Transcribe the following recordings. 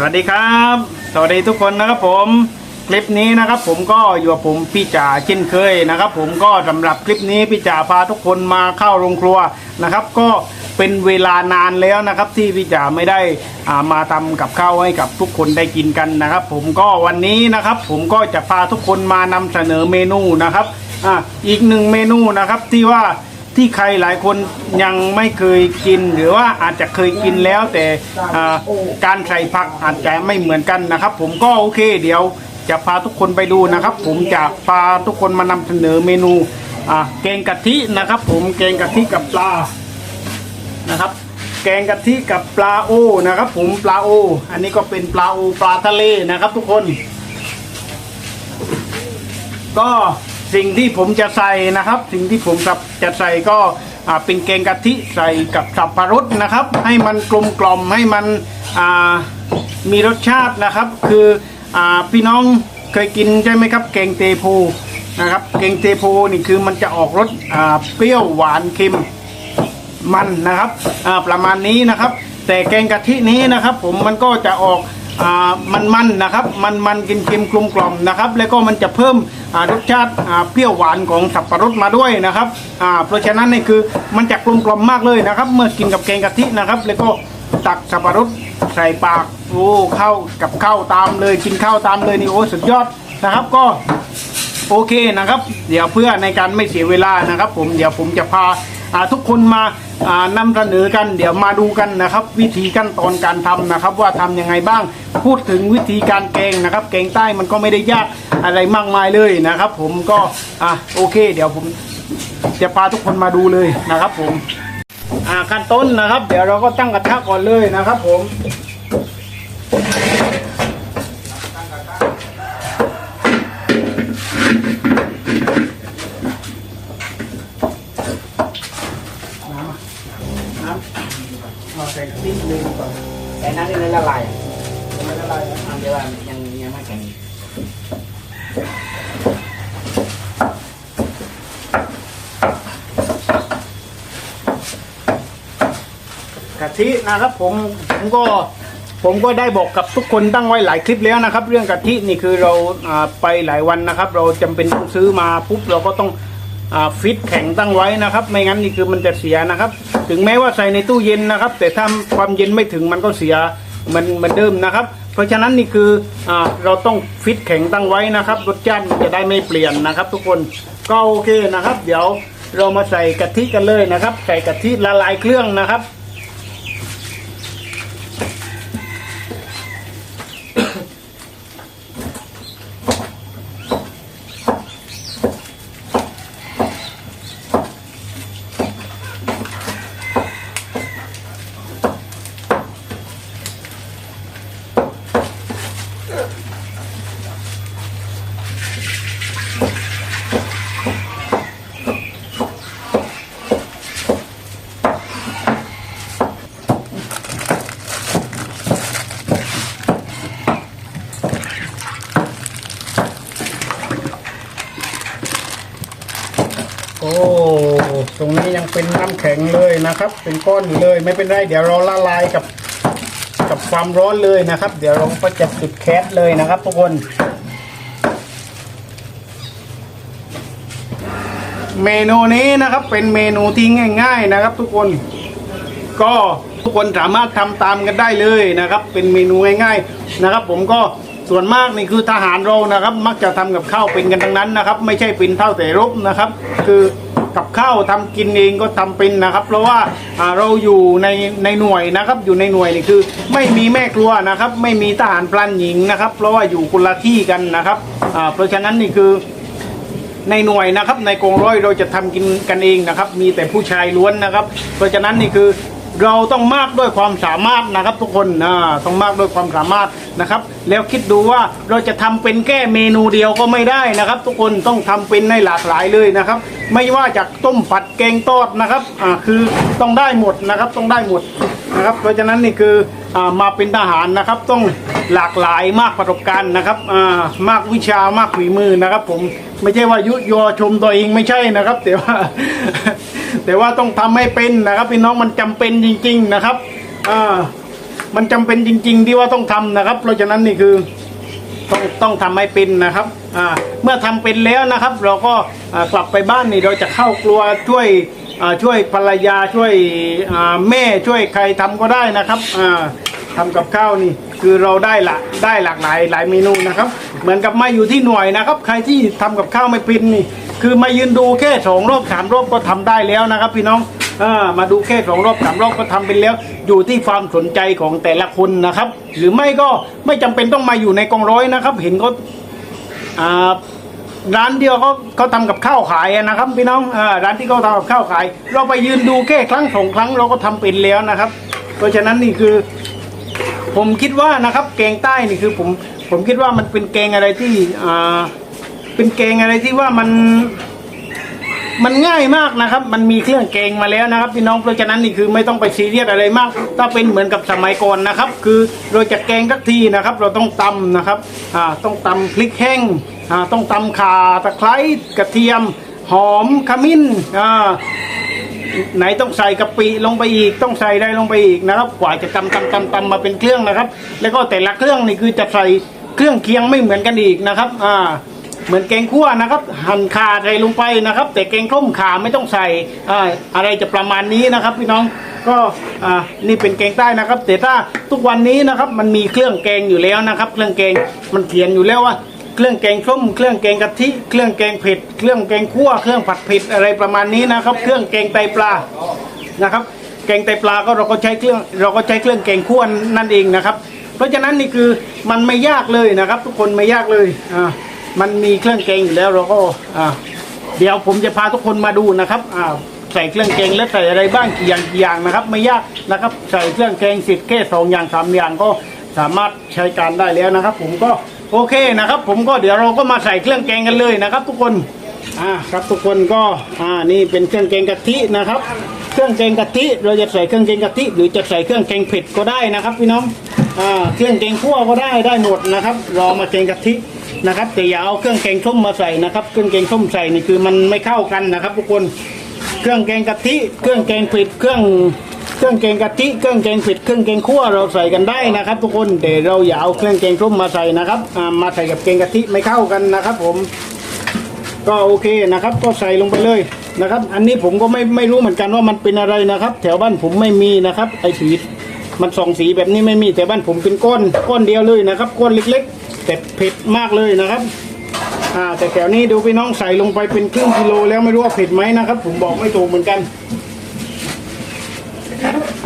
สวัสดีครับ สวัสดีทุกคนนะครับผมคลิปนี้นะครับผมก็อยู่กับผมพี่จ่าเช่นเคยนะครับ ผมก็สำหรับคลิปนี้พี่จ่าพาทุกคนมาเข้าโรงครัวนะครับ ก็เป็นเวลานานแล้วนะครับ ที่พี่จ่าไม่ได้อ่ามาทำกับข้าวให้กับทุกคนได้กินกันนะครับ ผมก็วันนี้นะครับ ผมก็จะพาทุกคนมานำเสนอเมนูนะครับอ่าอีกหนึ่งเมนูนะครับที่ว่า ที่ใครหลายคนยังไม่เคยกิน หรือว่าอาจจะเคยกินแล้วแต่อ่าการใส่ผักอาจจะไม่เหมือนกันนะครับ ผมก็โอเค เดี๋ยวจะพาทุกคนไปดูนะครับ ผมจะพาทุกคนมานำเสนอเมนูอ่าแกงกะทินะครับ ผมแกงกะทิกับปลานะครับ แกงกะทิกับปลาโอนะครับ ผมปลาโอ อันนี้ก็เป็นปลาโอปลาทะเลนะครับ ทุกคน ก็ สิ่งที่ผมจะใส่นะครับ สิ่งที่ผมจะใส่ก็เป็นแกงกะทิใส่กับสับปะรดนะครับ ให้มันกลมกล่อมให้มันมีรสชาตินะครับ คืออพี่น้องเคยกินใช่ไหมครับ แกงเตโพนะครับแกงเตโพนี่คือมันจะออกรสเปรี้ยวหวานเค็มมันนะครับประมาณนี้นะครับ แต่แกงกะทินี้นะครับ ผมมันก็จะออก อ่ามันนะครับมันมันกินเค็มกลมกล่อมนะครับ แล้วก็มันจะเพิ่มรสชาติเปรี้ยวหวานของสับปะรดมาด้วยนะครับเพราะฉะนั้นนี่คือมันจะกลมกล่อมมากเลยนะครับ เมื่อกินกับแกงกะทินะครับ แล้วก็ตักสับปะรดใส่ปากโอ้เข้ากับข้าวตามเลยกินข้าวตามเลยนี่โอ้สุดยอดนะครับก็โอเคนะครับ เดี๋ยวเพื่อในการไม่เสียเวลานะครับ ผมเดี๋ยวผมจะพา ทุกคนมาอ่านำเสนอกันเดี๋ยวมาดูกันนะครับ วิธีขั้นตอนการทำนะครับ ว่าทำยังไงบ้างพูดถึงวิธีการแกงนะครับ แกงใต้มันก็ไม่ได้ยากอะไรมากมายเลยนะครับ ผมก็อะโอเค เดี๋ยวผมจะพาทุกคนมาดูเลยนะครับ ผมอ่าขั้นต้นนะครับ เดี๋ยวเราก็ตั้งกระทะก่อนเลยนะครับ ผม น้ำอะน้ำเอาใส่ติ๊กเลยดีกว่า แต่น้ำนี่มันละลาย ไม่ละลายนะ น้ำเดียวว่ายังยังไม่แข็ง กะทิ นะครับผมผมก็ผมก็ได้บอกกับทุกคนตั้งไว้หลายคลิปแล้วนะครับ เรื่องกะทินี่คือเราไปหลายวันนะครับ เราจำเป็นต้องซื้อมาปุ๊บเราก็ต้องอฟิตแข็งตั้งไว้นะครับ ไม่งั้นนี่คือมันจะเสียนะครับ ถึงแม้ว่าใส่ในตู้เย็นนะครับ แต่ถ้าความเย็นไม่ถึงมันก็เสียมันมือนเดิมนะครับ เพราะฉะนั้นนี่คืออเราต้องฟิตแข็งตั้งไว้นะครับรสชาติจะได้ไม่เปลี่ยนนะครับ ทุกคนก็โอเคนะครับ เดี๋ยวเรามาใส่กะทิกันเลยนะครับ ใส่กะทิละลายเครื่องนะครับ โอ้ ตรงนี้ยังเป็นน้ำ แข็งเลยนะครับ เป็นก้อนอยู่เลยไม่เป็นไร เดี๋ยวเราละลายกับกับความร้อนเลยนะครับ เดี๋ยวเราก็จะจุดแคสเลยนะครับทุกคน เมนูนี้นะครับเป็นเมนูที่ง่าย ๆนะครับ ทุกคนก็ทุกคนสามารถทำตามกันได้เลยนะครับ เป็นเมนูง่ายๆนะครับ ผมก็ส่วนมากนี่คือทหารเรานะครับ มักจะทำกับข้าวเป็นกันทั้งนั้นนะครับ ไม่ใช่เป็นเท่าแต่รบนะครับ คือ กับข้าวทำกินเองก็ทำเป็นนะครับ เพราะว่าเราอยู่ในในหน่วยนะครับ อยู่ในหน่วยนี่คือ ไม่มีแม่ครัวนะครับ ไม่มีทหารพลันหญิงนะครับ เพราะว่าอยู่คนละที่กันนะครับเพราะฉะนั้นนี่คือในหน่วยนะครับในกองร้อยเราจะทำกินกันเองนะครับ มีแต่ผู้ชายล้วนนะครับ เพราะฉะนั้นนี่คือ เราต้องมากด้วยความสามารถนะครับ ทุกคนอ่าต้องมากด้วยความสามารถนะครับ แล้วคิดดูว่าเราจะทำเป็นแค่เมนูเดียวก็ไม่ได้นะครับ ทุกคนต้องทำเป็นในหลากหลายเลยนะครับ ไม่ว่าจากต้มผัดแกงทอดนะครับอ่าคือต้องได้หมดนะครับต้องได้หมดนะครับ เพราะฉะนั้นนี่คืออ่ามาเป็นทหารนะครับต้องหลากหลายมากประสบการณ์นะครับอ่ามากวิชามากฝีมือนะครับ ผมไม่ใช่ว่ายุยอชมตัวเองไม่ใช่นะครับแต่ว่า แต่ว่าต้องทำให้เป็นนะครับพี่น้องมันจำเป็นจริง ๆนะครับอ่ามันจำเป็นจริง ๆ ที่ว่าต้องทำนะครับ เพราะฉะนั้นนี่คือต้องต้องทำให้เป็นนะครับอ่าเมื่อทำเป็นแล้วนะครับ เราก็อ่ากลับไปบ้านนี่เราจะเข้าครัวช่วยอ่าช่วยภรรยาช่วยอ่าแม่ช่วยใครทำก็ได้นะครับอ่าทำกับข้าวนี่คือเราได้ละได้หลากหลายหลายเมนูนะครับ เหมือนกับมาอยู่ที่หน่วยนะครับ ใครที่ทำกับข้าวไม่เป็นนี่ คือมายืนดูแค่สองรอบสามรอบก็ทำได้แล้วนะครับ พี่น้องอมาดูแค่สองรอบสามรอบก็ทำเป็นแล้ว อยู่ที่ความสนใจของแต่ละคนนะครับ หรือไม่ก็ไม่จำเป็นต้องมาอยู่ในกองร้อยนะครับ เห็นเขาร้านเดียวเขาเขาทำกับข้าวขายนะครับ พี่น้องอร้านที่เขาทำกับข้าวขาย เราไปยืนดูแค่ครั้งสองครั้งเราก็ทำเป็นแล้วนะครับ เพราะฉะนั้นนี่คือ ผมคิดว่านะครับ แกงใต้นี่คือผมผมคิดว่ามันเป็นแกงอะไรที่อ่า เป็นแกงอะไรที่ว่ามัน มันง่ายมากนะครับ มันมีเครื่องแกงมาแล้วนะครับพี่น้องเพราะฉะนั้นนี่คือไม่ต้องไปซีเรียสอะไรมาก ถ้าเป็นเหมือนกับสมัยก่อนนะครับ คือเราจะแกงสักทีนะครับ เราต้องตำนะครับอ่าต้องตำพริกแห้งอ่าต้องตำข่าตะไคร้กระเทียม หอมขมิ้นอ่าไหนต้องใส่กะปิลงไปอีกต้องใส่ได้ลงไปอีกนะครับ กว่าจะตำตำตำตำมาเป็นเครื่องนะครับ แล้วก็แต่ละเครื่องนี่คือจะใส่เครื่องเคียงไม่เหมือนกันอีกนะครับ อ่า เหมือนแกงคั่วนะครับ หั่นขาใส่ลงไปนะครับ แต่แกงส้มขาไม่ต้องใส่อะไรจะประมาณนี้นะครับ พี่น้องก็นี่เป็นแกงใต้นะครับ แต่ถ้าทุกวันนี้นะครับ มันมีเครื่องแกงอยู่แล้วนะครับ เครื่องแกงมันเขียนอยู่แล้วว่าเครื่องแกงส้มเครื่องแกงกะทิเครื่องแกงเผ็ดเครื่องแกงคั่วเครื่องผัดเผ็ดอะไรประมาณนี้นะครับ เครื่องแกงไตปลานะครับ แกงไตปลาก็เราก็ใช้เครื่องเราก็ใช้เครื่องแกงคั่วนั่นเองนะครับ เพราะฉะนั้นนี่คือมันไม่ยากเลยนะครับ ทุกคนไม่ยากเลยอ่า มันมีเครื่องแกงอยู่แล้วเราก็อ่าเดี๋ยวผมจะพาทุกคนมาดูนะครับอ่าใส่เครื่องแกงและใส่อะไรบ้างกี่อย่างกี่อย่างนะครับ ไม่ยากนะครับ ใส่เครื่องแกงสิบแค่สองอย่างสามอย่างก็สามารถใช้การได้แล้วนะครับ ผมก็โอเคนะครับ ผมก็เดี๋ยวเราก็มาใส่เครื่องแกงกันเลยนะครับ ทุกคนอ่าครับทุกคนก็อ่านี่เป็นเครื่องแกงกะทินะครับ เครื่องแกงกะทิเราจะใส่เครื่องแกงกะทิหรือจะใส่เครื่องแกงเผ็ดก็ได้นะครับ พี่น้องอ่าเครื่องแกงคั่วก็ได้ได้หมดนะครับรอมาแกงกะทิ นะครับแต่อย่าเอาเครื่องแกงส้มมาใส่นะครับ เครื่องแกงส้มใส่นี่คือมันไม่เข้ากันนะครับ ทุกคนเครื่องแกงกะทิเครื่องแกงผ็ดเครื่องเครื่องแกงกะทิเครื่องแกงผ็ดเครื่องแกงคั่วเราใส่กันได้นะครับ ทุกคนแต่เราอย่าเอาเครื่องแกงส้มมาใส่นะครับมาใส่กับแกงกะทิไม่เข้ากันนะครับ ผม ก็โอเคนะครับ ก็ใส่ลงไปเลยนะครับ อันนี้ผมก็ไม่ไม่รู้เหมือนกันว่ามันเป็นอะไรนะครับ แถวบ้านผมไม่มีนะครับ ไอ้สีมันสองสีแบบนี้ไม่มีแต่บ้านผมเป็นก้อนก้อนเดียวเลยนะครับก้อนเล็ก ๆ แต่เผ็ดมากเลยนะครับ อ่า แต่แถวนี้ดูพี่น้องใส่ลงไปเป็นครึ่งกิโลแล้วไม่รู้ว่าเผ็ดไหมนะครับ ผมบอกไม่ถูกเหมือนกัน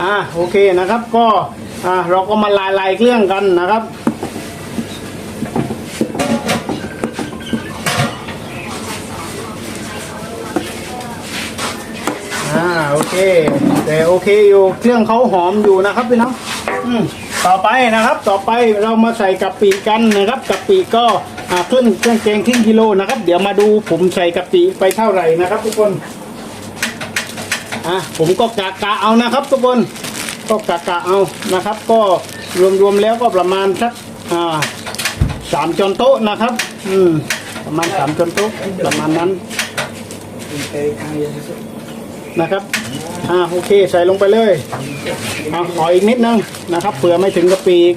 อ่าโอเคนะครับ ก็อ่าเราก็มาลายลายเครื่องกันนะครับอ่าโอเค แต่โอเคอยู่เครื่องเขาหอมอยู่นะครับพี่น้องอืม ต่อไปนะครับ ต่อไปเรามาใส่กะปิกันนะครับกะปิก็อ่าครึ่งเครื่องแกงครึ่งกิโลนะครับ เดี๋ยวมาดูผมใส่กะปิไปเท่าไหร่นะครับ ทุกคนอะผมก็กะกะเอานะครับ ทุกคนก็กะกะเอานะครับ ก็รวมๆแล้วก็ประมาณสักอ่าสามช้อนโต๊ะนะครับ อืม ประมาณสามช้อนโต๊ะประมาณนั้นนะครับ อ่าโอเคใส่ลงไปเลยเอาขออีกนิดนึงนะครับเผื่อไม่ถึงกะปิอีก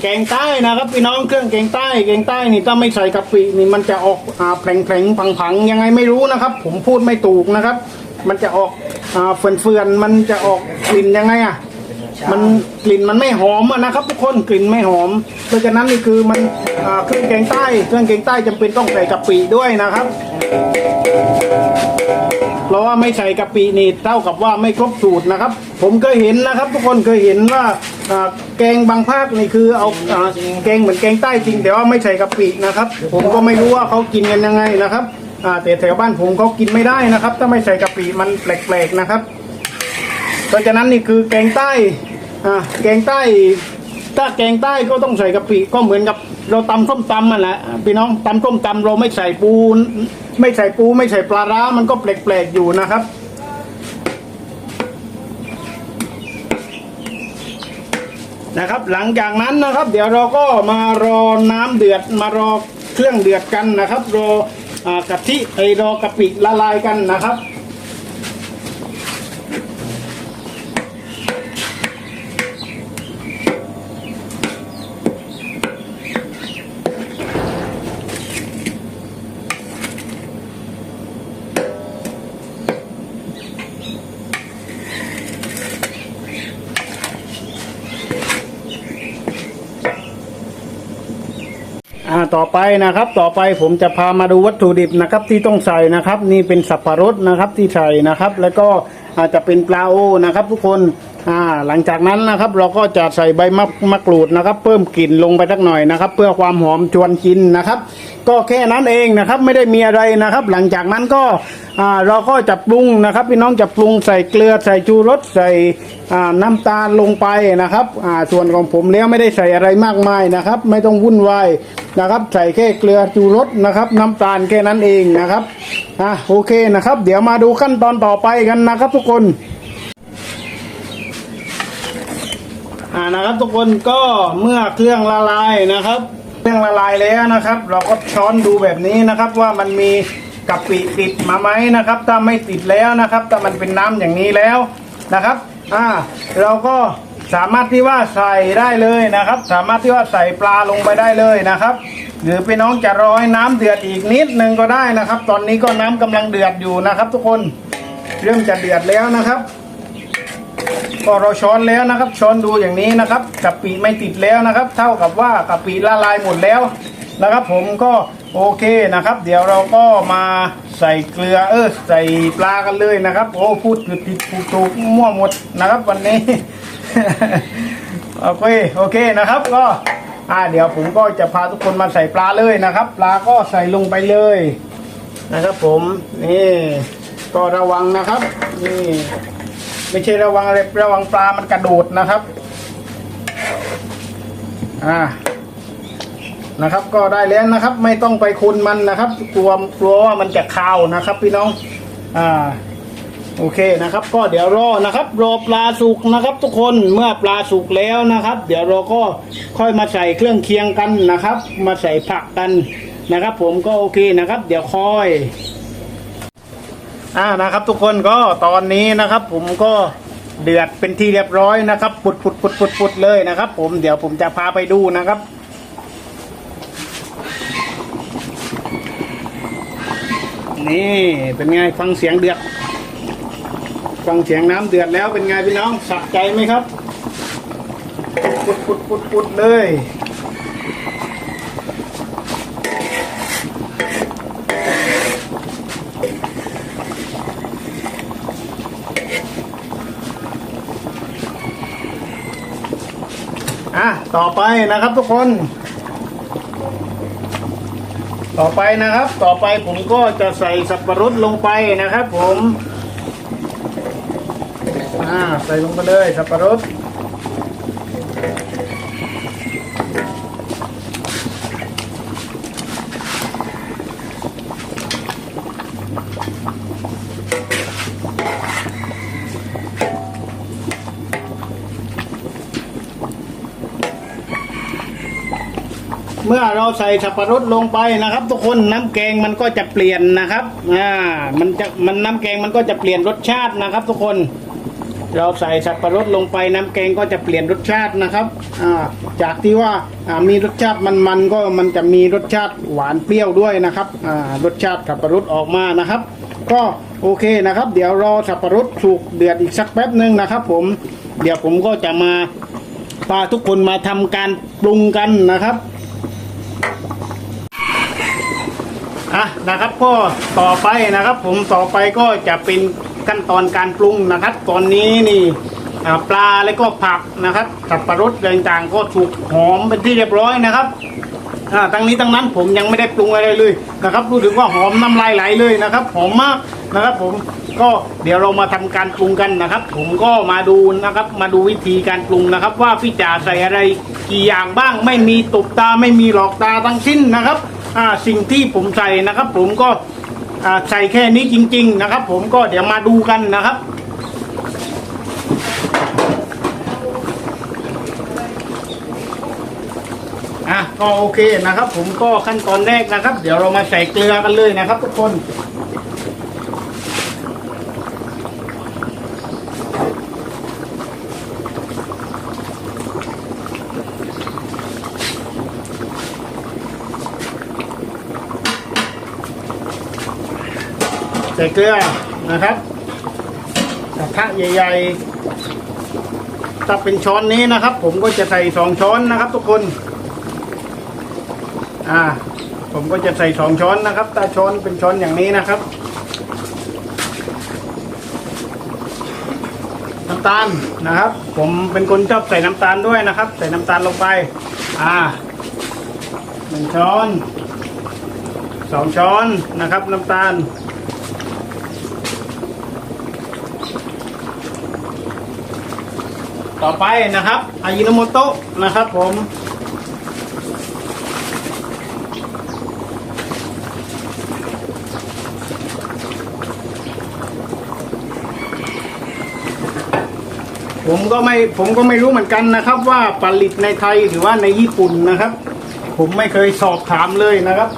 แกงใต้นะครับพี่น้องเครื่องแกงใต้แกงใต้นี่ถ้าไม่ใส่กะปินี่มันจะออกอ่าแผลงๆพังๆยังไงไม่รู้นะครับ ผมพูดไม่ถูกนะครับ มันจะออกอ่าเฟื่อนๆมันจะออกกลิ่นยังไงอะมันกลิ่นมันไม่หอมอะนะครับ ทุกคนกลิ่นไม่หอม เพราะฉะนั้นนี่คือมันอ่าเครื่องแกงใต้ เครื่องแกงใต้จำเป็นต้องใส่กะปิด้วยนะครับ เพราะว่าไม่ใส่กะปินี่เท่ากับว่าไม่ครบสูตรนะครับ ผมเคยเห็นนะครับ ทุกคนเคยเห็นว่าอ่าแกงบางภาคนี่คือเอาอ่าแกงเหมือนแกงใต้จริง แต่ว่าไม่ใส่กะปินะครับ ผมก็ไม่รู้ว่าเขากินกันยังไงนะครับอ่าแต่แถวบ้านผมเขากินไม่ได้นะครับ ถ้าไม่ใส่กะปิมันแปลกๆนะครับ เพราะฉะนั้นนี่คือแกงใต้อ่าแกงใต้ ถ้าแกงใต้ก็ต้องใส่กะปิก็เหมือนกับ เราตำส้มตำอะแหละพี่น้องตำส้มตำเราไม่ใส่ปูน ไม่ใส่ปูไม่ใส่ปลาร้ามันก็แปลกๆอยู่นะครับนะครับ หลังจากนั้นนะครับ เดี๋ยวเราก็มารอน้ำเดือดมารอเครื่องเดือดกันนะครับ รออกะทิไอรอกะปิละลายกันนะครับ ต่อไปนะครับ ต่อไปผมจะพามาดูวัตถุดิบนะครับที่ต้องใส่นะครับ นี่เป็นสับปะรดนะครับที่ใส่นะครับ แล้วก็อาจจะเป็นปลาโอนะครับ ทุกคนอ่าหลังจากนั้นนะครับ เราก็จะใส่ใบมะมะกรูดนะครับ เพิ่มกลิ่นลงไปสักหน่อยนะครับ เพื่อความหอมชวนกินนะครับ ก็แค่นั้นเองนะครับ ไม่ได้มีอะไรนะครับ หลังจากนั้นก็ อ่าเราก็จะปรุงนะครับ พี่น้องจะปรุงใส่เกลือใส่ชูรสใส่อ่าน้ำตาลลงไปนะครับอ่าส่วนของผมแล้วไม่ได้ใส่อะไรมากมายนะครับ ไม่ต้องวุ่นวายนะครับ ใส่แค่เกลือชูรสนะครับ น้ำตาลแค่นั้นเองนะครับอะโอเคนะครับ เดี๋ยวมาดูขั้นตอนต่อไปกันนะครับ ทุกคนอ่านะครับ ทุกคนก็เมื่อเครื่องละลายนะครับ เครื่องละลายแล้วนะครับ เราก็ช้อนดูแบบนี้นะครับว่ามันมี กะปิติดมาไหมนะครับ ถ้าไม่ติดแล้วนะครับถ้ามันเป็นน้ำอย่างนี้แล้วนะครับอ่าเราก็สามารถที่ว่าใส่ได้เลยนะครับ สามารถที่ว่าใส่ปลาลงไปได้เลยนะครับหรือพี่น้องจะรอให้น้ำเดือดอีกนิดนึงก็ได้นะครับ ตอนนี้ก็น้ำกำลังเดือดอยู่นะครับ ทุกคนเริ่มจะเดือดแล้วนะครับ ก็เราช้อนแล้วนะครับ ช้อนดูอย่างนี้นะครับกะปิไม่ติดแล้วนะครับ เท่ากับว่ากะปิละลายหมดแล้วนะครับ ผมก็ โอเคนะครับ เดี๋ยวเราก็มาใส่เกลือเออใส่ปลากันเลยนะครับ โอ้พูดผิดผิดถูกถูกมั่วหมดนะครับ วันนี้ โอเคโอเคนะครับ ก็อ่าเดี๋ยวผมก็จะพาทุกคนมาใส่ปลาเลยนะครับ ปลาก็ใส่ลงไปเลยนะครับ ผมนี่ก็ระวังนะครับ นี่ ไม่ใช่ระวังอะไรระวังปลามันกระโดดนะครับ อ่า นะครับ ก็ได้แล้วนะครับ ไม่ต้องไปคุณมันนะครับ กลัวกลัวว่ามันจะคาวนะครับ พี่น้องอ่าโอเคนะครับ ก็เดี๋ยวรอนะครับรอปลาสุกนะครับ ทุกคนเมื่อปลาสุกแล้วนะครับ เดี๋ยวเราก็ค่อยมาใส่เครื่องเคียงกันนะครับ มาใส่ผักกันนะครับ ผมก็โอเคนะครับ เดี๋ยวค่อยอ่านะครับ ทุกคนก็ตอนนี้นะครับ ผมก็เดือดเป็นที่เรียบร้อยนะครับ ปุดปุดปุดปุดปุดเลยนะครับ ผมเดี๋ยวผมจะพาไปดูนะครับ นี่เป็นไงฟังเสียงเดือด ฟังเสียงน้ำเดือดแล้วเป็นไงพี่น้องสะใจไหมครับปุดปุดปุดปุดเลยอะต่อไปนะครับทุกคน ต่อไปนะครับ ต่อไปผมก็จะใส่สับปะรดลงไปนะครับ ผมอ่าใส่ลงไปเลยสับปะรด เราใส่สับปะรดลงไปนะครับ ทุกคนน้ำแกงมันก็จะเปลี่ยนนะครับอ่ามันจะมันน้ำแกงมันก็จะเปลี่ยนรสชาตินะครับ ทุกคน เราใส่สับปะรดลงไปน้ำแกงก็จะเปลี่ยนรสชาตินะครับอ่าจากที่ว่าอ่ามีรสชาติมันๆก็มันจะมีรสชาติหวานเปรี้ยวด้วยนะครับอ่ารสชาติสับปะรดออกมานะครับ ก็โอเคนะครับ เดี๋ยวรอสับปะรดสุกเดือดอีกสักแป๊บหนึ่งนะครับ ผมเดี๋ยวผมก็จะมาพาทุกคนมาทำการปรุงกันนะครับ อะนะครับก็ต่อไปนะครับ ผมต่อไปก็จะเป็นขั้นตอนการปรุงนะครับ ตอนนี้นี่ปลาแล้วก็ผักนะครับสับปะรดต่างๆก็ถูกหอมเป็นที่เรียบร้อยนะครับทั้งนี้ทั้งนั้นผมยังไม่ได้ปรุงอะไรเลยนะครับรู้สึกว่าหอมน้ำลายไหลเลยนะครับ หอมมากนะครับ ผมก็เดี๋ยวเรามาทำการปรุงกันนะครับ ผมก็มาดูนะครับ มาดูวิธีการปรุงนะครับ ว่าพี่จ๋าใส่อะไรกี่อย่างบ้าง ไม่มีตบตาไม่มีหลอกตาทั้งสิ้นนะครับ อ่าสิ่งที่ผมใส่นะครับ ผมก็อ่าใส่แค่นี้จริง ๆ นะครับ ผมก็เดี๋ยวมาดูกันนะครับอะก็โอเคนะครับ ผมก็ขั้นตอนแรกนะครับ เดี๋ยวเรามาใส่เกลือกันเลยนะครับ ทุกคน ใส่เกลือนะครับกระทะใหญ่ ๆ ถ้าเป็นช้อนนี้นะครับ ผมก็จะใส่สองช้อนนะครับ ทุกคน อ่า ผมก็จะใส่สองช้อนนะครับตาช้อนเป็นช้อนอย่างนี้นะครับน้ำตาลนะครับ ผมเป็นคนชอบใส่น้ำตาลด้วยนะครับ ใส่น้ำตาลลงไป อ่าหนึ่งช้อนสองช้อนนะครับ น้ำตาล ต่อไปนะครับอายิโนโมโตะนะครับผมผมก็ไม่ผมก็ไม่รู้เหมือนกันนะครับ ว่าผลิตในไทยหรือว่าในญี่ปุ่นนะครับ ผมไม่เคยสอบถามเลยนะครับ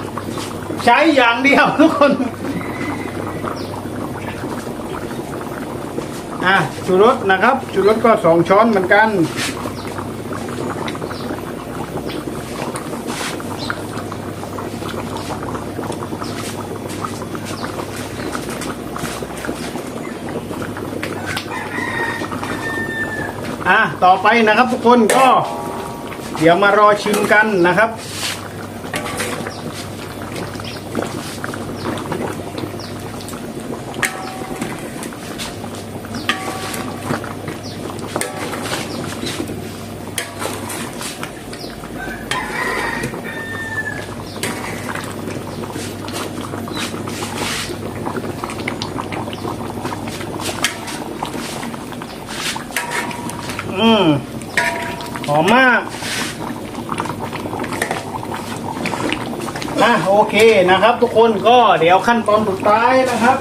ใช้อย่างเดียวทุกคน อะชูรสนะครับชูรสก็สองช้อนเหมือนกันอะต่อไปนะครับทุกคนก็เดี๋ยวมารอชิมกันนะครับ อะโอเคนะครับ ทุกคนก็เดี๋ยวขั้นตอนสุดท้ายนะครับ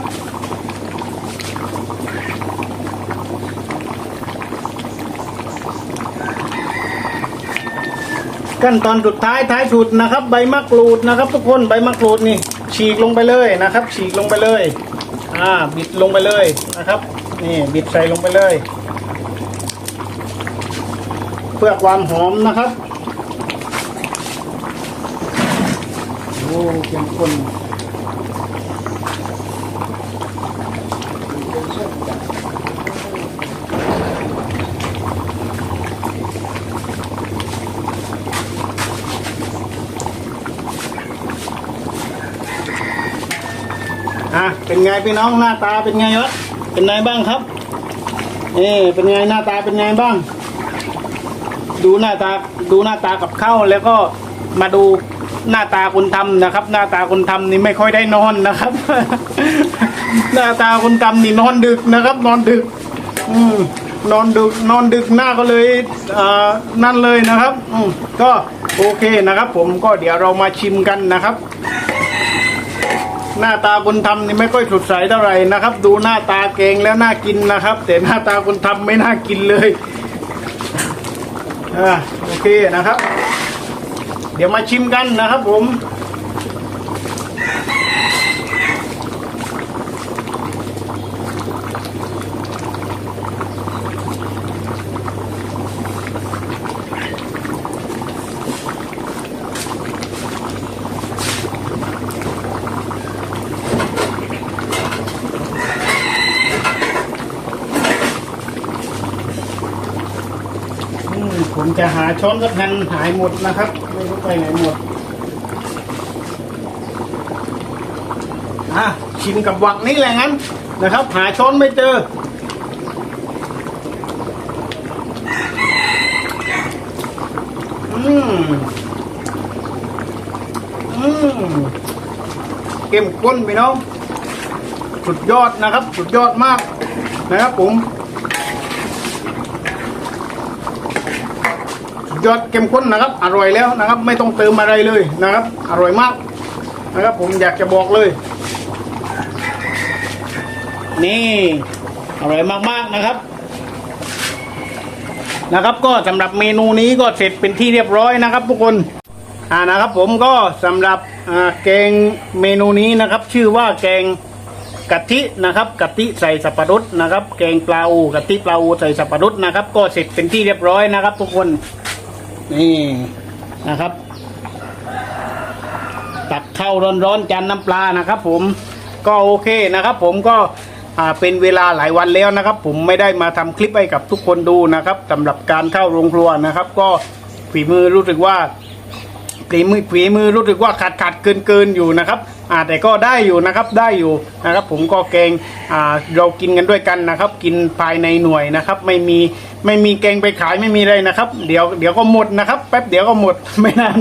ขั้นตอนสุดท้ายท้ายสุดนะครับ ใบมะกรูดนะครับ ทุกคนใบมะกรูดนี่ ฉีกลงไปเลยนะครับ ฉีกลงไปเลย อ่า บิดลงไปเลยนะครับ นี่บิดใส่ลงไปเลย เพื่อความหอมนะครับ โอ้เข้มข้นอะเป็นไงพี่น้องหน้าตาเป็นไงวะเป็นไงบ้างครับนี่เป็นไงหน้าตาเป็นไงบ้าง ดูหน้าตาดูหน้าตากับข้าวแล้วก็มาดู หน้าตาคนทำนะครับ หน้าตาคนทำนี่ไม่ค่อยได้นอนนะครับ หน้าตาคนทำนี่นอนดึกนะครับ นอนดึก อืนอนดึกนอนดึกหน้าก็เลยนั่นเลยนะครับก็โอเคนะครับ ผมก็เดี๋ยวเรามาชิมกันนะครับ หน้าตาคนทำนี่ไม่ค่อยสดใสเท่าไหร่นะครับ ดูหน้าตาเกงแล้วน่ากินนะครับ แต่หน้าตาคนทำไม่น่ากินเลยอ่าโอเคนะครับ เดี๋ยวมาชิมกันนะครับผมาช้อนกับแผ่นหายหมดนะครับ ไม่รู้ไปไหนหมดอะชิมกับหวักนี่แหละงั้นนะครับ หาช้อนไม่เจออืมอืมเข้มข้นพี่น้องสุดยอดนะครับ สุดยอดมากนะครับผม ยอดเข้มข้นนะครับ อร่อยแล้วนะครับ ไม่ต้องเติมอะไรเลยนะครับ อร่อยมากนะครับ ผมอยากจะบอกเลย นี่อร่อยมากๆนะครับ นะครับ ก็สำหรับเมนูนี้ก็เสร็จเป็นที่เรียบร้อยนะครับ ทุกคนอ่านะครับ ผมก็สำหรับอ่าแกงเมนูนี้นะครับ ชื่อว่าแกงกะทินะครับกะทิใส่สับปะรดนะครับ แกงปลาอูกะทิปลาอูใส่สับปะรดนะครับ ก็เสร็จเป็นที่เรียบร้อยนะครับ ทุกคน นี่นะครับ ตักข้าวร้อนๆจานน้ำปลานะครับ ผมก็โอเคนะครับ ผมก็เป็นเวลาหลายวันแล้วนะครับ ผมไม่ได้มาทำคลิปให้กับทุกคนดูนะครับสำหรับการเข้าโรงครัวนะครับ ก็ฝีมือรู้สึกว่า ฝีมือฝีมือรู้สึกว่าขาดขาดเกินเกินอยู่นะครับอ่าแต่ก็ได้อยู่นะครับได้อยู่นะครับผมก็แกงอ่าเรากินกันด้วยกันนะครับ กินภายในหน่วยนะครับ ไม่มีไม่มีแกงไปขายไม่มีอะไรนะครับ เดี๋ยวเดี๋ยวก็หมดนะครับแป๊บเดี๋ยวก็หมดไม่นาน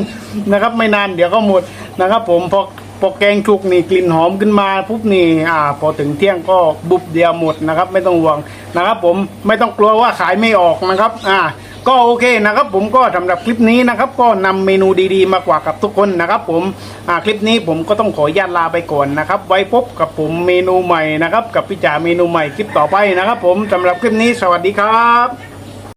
นะครับ ไม่นานเดี๋ยวก็หมดนะครับ ผมพอพอแกงทุกนี่กลิ่นหอมขึ้นมาปุ๊บนี่อ่าพอถึงเที่ยงก็บุบเดียวหมดนะครับ ไม่ต้องห่วงนะครับ ผมไม่ต้องกลัวว่าขายไม่ออกนะครับอ่า ก็โอเคนะครับผมก็สำหรับคลิปนี้นะครับก็นำเมนูดีๆ มากว่ากับทุกคนนะครับผมคลิปนี้ผมก็ต้องขออนุญาตลาไปก่อนนะครับ ไว้พบกับผมเมนูใหม่นะครับกับพี่จ๋าเมนูใหม่คลิปต่อไปนะครับ ผมสำหรับคลิปนี้สวัสดีครับ